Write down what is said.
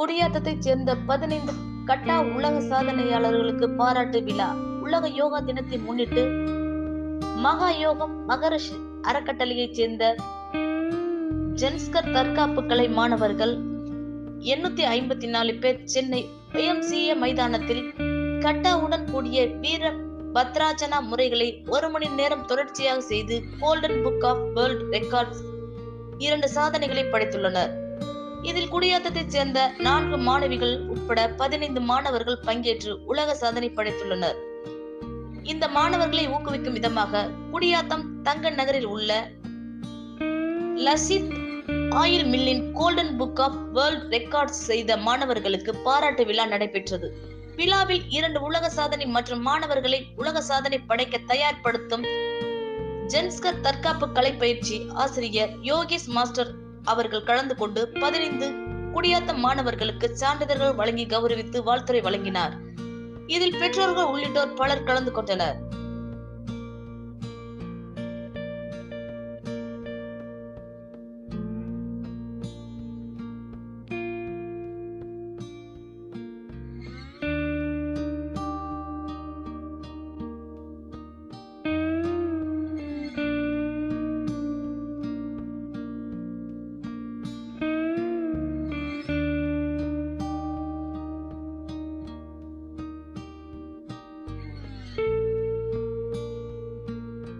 குடியாத்தத்தைச் சேர்ந்த பதினைந்து கட்டா உலக சாதனையாளர்களுக்கு பாராட்டு விழா. உலக யோகா தினத்தை முன்னிட்டு மகா யோகம் மகரிஷி அறக்கட்டளையைச் சேர்ந்த ஜென்ஸ்கர் தற்காப்பு கலை மாணவர்கள் எண்ணூத்தி ஐம்பத்தி நாலு பேர் சென்னை YMCA மைதானத்தில் கட்டாவுடன் கூடிய வீர பத்ராஜனா முறைகளை ஒரு மணி நேரம் தொடர்ச்சியாக செய்து golden book of world records இரண்டு சாதனைகளை படைத்துள்ளனர். இதில் குடியாத்தத்தைச் சேர்ந்த நான்கு மாணவிகள் உட்பட பதினைந்து மாணவர்கள் பங்கேற்று உலக சாதனை படைத்துள்ளனர். இந்த மாணவர்களை ஊக்குவிக்கும் விதமாக குடியாத்தம் தங்க நகரில் உள்ள லசித் oil மில்லின் golden book of world records செய்த மாணவர்களுக்கு பாராட்டு விழா நடைபெற்றது. விழாவில் இரண்டு உலக சாதனை மற்றும் மாணவர்களை உலக சாதனை படைக்க தயார்படுத்தும் ஜென்ஸ்கர் தற்காப்பு கலை பயிற்சி ஆசிரியர் யோகேஷ் மாஸ்டர் அவர்கள் கலந்து கொண்டு பதினைந்து குடியாத்த மாணவர்களுக்கு சான்றிதழ்கள் வழங்கி கௌரவித்து வாழ்த்துரை வழங்கினார். இதில் பெற்றோர்கள் உள்ளிட்டோர் பலர் கலந்து கொண்டனர்.